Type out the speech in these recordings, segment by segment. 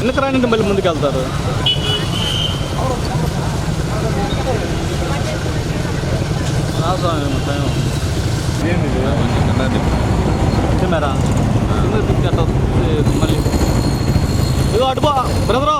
తీసుకురానంటే మళ్ళీ ముందుకు వెళ్తారు టైం కెమెరా మళ్ళీ. ఇదిగో అటుపో బ్రదరు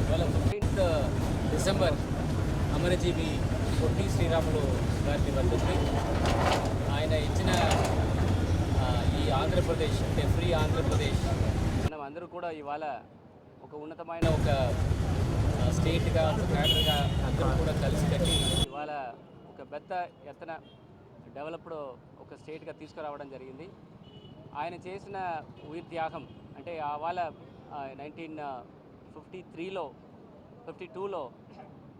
ఇవాళ ఫిఫ్టీన్త్ డిసెంబర్ అమరజీవి పొట్టి శ్రీరాములు గారిని వర్ధంతి ఆయన ఇచ్చిన ఈ ఆంధ్రప్రదేశ్ అంటే ఫ్రీ ఆంధ్రప్రదేశ్. మనం అందరూ కూడా ఇవాళ ఒక ఉన్నతమైన ఒక స్టేట్గా ఒక క్యాడర్గా అందరూ కూడా కలిసి కట్టి ఇవాళ ఒక పెద్ద ఎత్తన డెవలప్డ్ ఒక స్టేట్గా తీసుకురావడం జరిగింది. ఆయన చేసిన ఉయిర్ త్యాగం అంటే ఆ వాళ్ళ నైన్టీన్ ఫిఫ్టీ త్రీలో ఫిఫ్టీ టూలో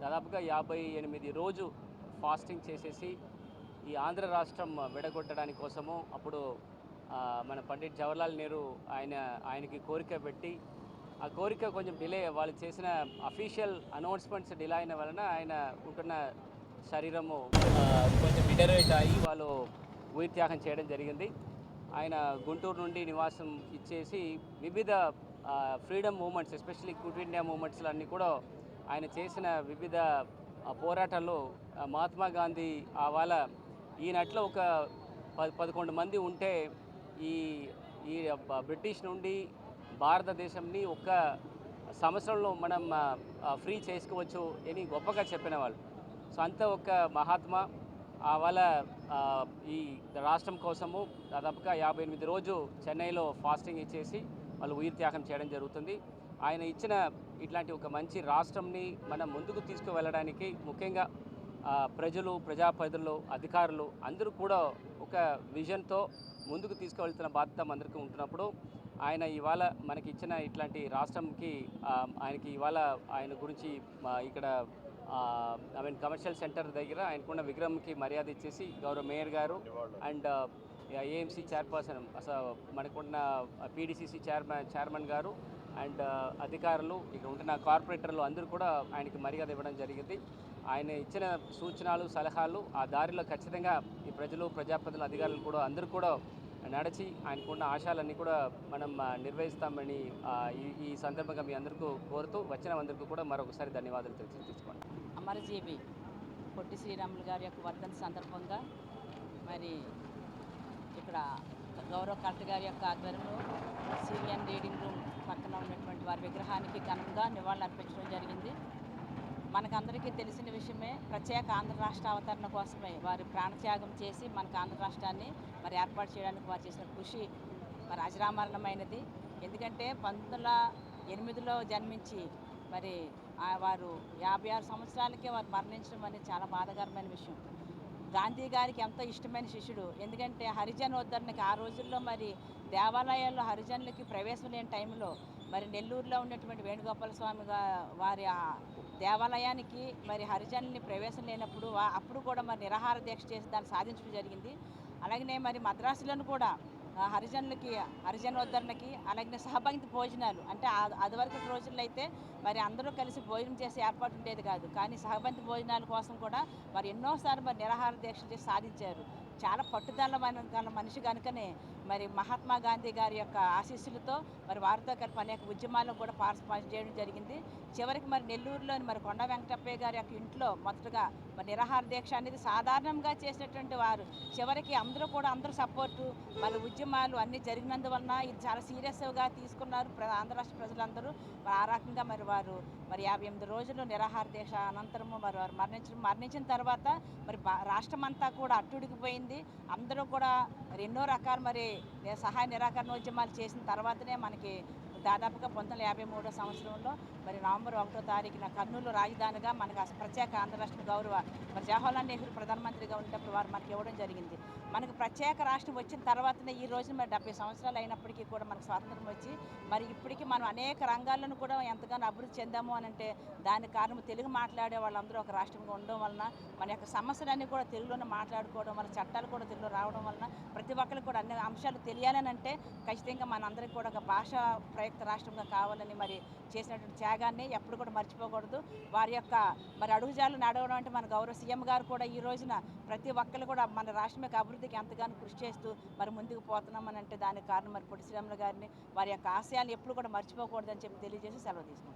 దాదాపుగా యాభై ఎనిమిది రోజు ఫాస్టింగ్ చేసేసి ఈ ఆంధ్ర రాష్ట్రం విడగొట్టడానికి కోసము అప్పుడు మన పండిట్ జవహర్లాల్ నెహ్రూ ఆయన ఆయనకి కోరిక పెట్టి ఆ కోరిక కొంచెం డిలే వాళ్ళు చేసిన అఫీషియల్ అనౌన్స్మెంట్స్ డిలే అయిన వలన ఆయన ఉంటున్న శరీరము కొంచెం డిటరేట్ అయ్యి వాళ్ళు ఉయిర్ చేయడం జరిగింది. ఆయన గుంటూరు నుండి నివాసం ఇచ్చేసి వివిధ freedom movements especially quit India మూమెంట్స్లో అన్నీ కూడా ఆయన చేసిన వివిధ పోరాటాల్లో మహాత్మా గాంధీ ఆ వాళ్ళ ఈయనట్లో ఒక పది పదకొండు మంది ఉంటే ఈ ఈ బ్రిటిష్ నుండి భారతదేశంని ఒక సంవత్సరంలో మనం ఫ్రీ చేసుకోవచ్చు అని గొప్పగా చెప్పిన వాళ్ళు సో అంత ఒక మహాత్మా ఆ వాళ్ళ ఈ రాష్ట్రం కోసము దాదాపుగా యాభై ఎనిమిది రోజు చెన్నైలో ఫాస్టింగ్ ఇచ్చేసి వాళ్ళు ఉయిర్ త్యాగం చేయడం జరుగుతుంది. ఆయన ఇచ్చిన ఇట్లాంటి ఒక మంచి రాష్ట్రంని మనం ముందుకు తీసుకువెళ్ళడానికి ముఖ్యంగా ప్రజలు ప్రజాప్రతినిధులు అధికారులు అందరూ కూడా ఒక విజన్తో ముందుకు తీసుకువెళ్తున్న బాధ్యత అందరికీ ఉంటున్నప్పుడు ఆయన ఇవాళ మనకి ఇచ్చిన ఇట్లాంటి రాష్ట్రంకి ఆయనకి ఇవాళ ఆయన గురించి ఇక్కడ ఐ మీన్ కమర్షియల్ సెంటర్ దగ్గర ఆయనకున్న విగ్రహంకి మర్యాద ఇచ్చేసి గౌరవ మేయర్ గారు అండ్ ఏఎంసీ చైర్పర్సన్ అసలు మనకున్న పీడీసీసీ చైర్మన్ చైర్మన్ గారు అండ్ అధికారులు ఇక్కడ ఉంటున్న కార్పొరేటర్లు అందరూ కూడా ఆయనకి మర్యాద ఇవ్వడం జరిగింది. ఆయన ఇచ్చిన సూచనలు సలహాలు ఆ దారిలో ఖచ్చితంగా ఈ ప్రజలు ప్రజాప్రతినిధులు అధికారులు కూడా అందరూ కూడా నడిచి ఆయనకున్న ఆశాలన్నీ కూడా మనం నిర్వహిస్తామని ఈ ఈ సందర్భంగా మీ అందరికీ కోరుతూ వచ్చిన అందరికీ కూడా మరొకసారి ధన్యవాదాలు తెలిసి అమరజీవి పొట్టి శ్రీరాములు గారి యొక్క వర్ధన సందర్భంగా మరి ఇక్కడ గౌరవ కలెక్టర్ గారి యొక్క ఆధ్వర్యంలో సీనియర్ రీడింగ్ రూమ్ పక్కన ఉన్నటువంటి వారి విగ్రహానికి ఘనంగా నివాళులు అర్పించడం జరిగింది. మనకందరికీ తెలిసిన విషయమే ప్రత్యేక ఆంధ్ర రాష్ట్ర అవతరణ కోసమే వారు ప్రాణత్యాగం చేసి మనకు ఆంధ్ర రాష్ట్రాన్ని మరి ఏర్పాటు చేయడానికి వారు చేసిన కృషి మరి అజరామరణమైనది. ఎందుకంటే పంతొమ్మిది వందల ఎనిమిదిలో జన్మించి మరి వారు యాభై ఆరు సంవత్సరాలకే వారు మరణించడం అనేది చాలా బాధాకరమైన విషయం. గాంధీ గారికి ఎంతో ఇష్టమైన శిష్యుడు. ఎందుకంటే హరిజన్ ఉద్ధరణకి ఆ రోజుల్లో మరి దేవాలయాల్లో హరిజనులకి ప్రవేశం లేని టైంలో మరి నెల్లూరులో ఉన్నటువంటి వేణుగోపాల స్వామి వారి ఆ దేవాలయానికి మరి హరిజనుల్ని ప్రవేశం లేనప్పుడు అప్పుడు కూడా మరి నిరాహార దీక్ష చేసి దాన్ని సాధించడం జరిగింది. అలాగనే మరి మద్రాసులను కూడా హరిజనులకి హరిజన ఉద్ధరణకి అలాగే సహపంక్తి భోజనాలు. అంటే అదివరకు రోజుల్లో అయితే మరి అందరూ కలిసి భోజనం చేసే ఏర్పాటు ఉండేది కాదు. కానీ సహబంధి భోజనాల కోసం కూడా మరి ఎన్నోసార్లు మరి నిరాహార దీక్షలు చేసి సాధించారు. చాలా పట్టుదల మన- గల మనిషి కనుకనే మరి మహాత్మా గాంధీ గారి యొక్క ఆశీస్సులతో మరి వారితో కలిపి అనేక ఉద్యమాల్లో కూడా పార్టిసిపేట్ చేయడం జరిగింది. చివరికి మరి నెల్లూరులోని మరి కొండ వెంకటప్పయ్య గారి యొక్క ఇంట్లో మొదటగా మరి నిరాహార దీక్ష అనేది సాధారణంగా చేసినటువంటి వారు. చివరికి అందరూ కూడా అందరూ సపోర్టు మరి ఉద్యమాలు అన్నీ జరిగినందువలన ఇది చాలా సీరియస్గా తీసుకున్నారు ప్ర- ఆంధ్ర రాష్ట్ర ప్రజలందరూ. ఆ రకంగా మరి వారు మరి యాభై ఎనిమిది రోజులు నిరాహార దీక్ష అనంతరము మరి వారు మరణించడం మరణించిన తర్వాత మరి బా- రాష్ట్రం అంతా కూడా అట్టుడికిపోయింది అందరూ కూడా మరి ఎన్నో రకాల మరి సహాయ నిరాకరణ ఉద్యమాలు చేసిన తర్వాతనే మనకి దాదాపుగా పంతొమ్మిది యాభై మూడో సంవత్సరంలో మరి నవంబర్ ఒకటో తారీఖున కర్నూలు రాజధానిగా మనకు ప్రత్యేక ఆంధ్ర రాష్ట్ర గౌరవ మరి జవహర్లాల్ నెహ్రూ ప్రధానమంత్రిగా ఉన్నప్పుడు వారు మనకి ఇవ్వడం జరిగింది. మనకు ప్రత్యేక రాష్ట్రం వచ్చిన తర్వాతనే ఈ రోజున మరి డెబ్బై సంవత్సరాలు అయినప్పటికీ కూడా మనకు స్వాతంత్రం వచ్చి మరి ఇప్పటికీ మనం అనేక రంగాలను కూడా ఎంతగానో అభివృద్ధి చెందాము అని అంటే దానికి కారణం తెలుగు మాట్లాడే వాళ్ళందరూ ఒక రాష్ట్రంగా ఉండడం వలన మన యొక్క సమస్యలన్నీ కూడా తెలుగులోనే మాట్లాడుకోవడం వల్ల చట్టాలు కూడా తెలుగులో రావడం వలన ప్రతి ఒక్కరికి కూడా అన్ని అంశాలు తెలియాలని అంటే ఖచ్చితంగా మనందరికీ కూడా ఒక భాష ప్రయుక్త రాష్ట్రంగా కావాలని మరి చేసినటువంటి త్యాగాన్ని ఎప్పుడు కూడా మర్చిపోకూడదు. వారి యొక్క మరి అడుగుజాలు నడవడం అంటే మన గౌరవ సీఎం గారు కూడా ఈ రోజున ప్రతి ఒక్కరు కూడా మన రాష్ట్రం యొక్క అభివృద్ధికి ఎంతగానో కృషి చేస్తూ మరి ముందుకు పోతున్నామని అంటే దానికి కారణం మరి పొట్టి శ్రీరాములు గారిని. వారి యొక్క ఆశయాలు ఎప్పుడు కూడా మర్చిపోకూడదని చెప్పి తెలియజేసి సెలవు తీసుకుంటాం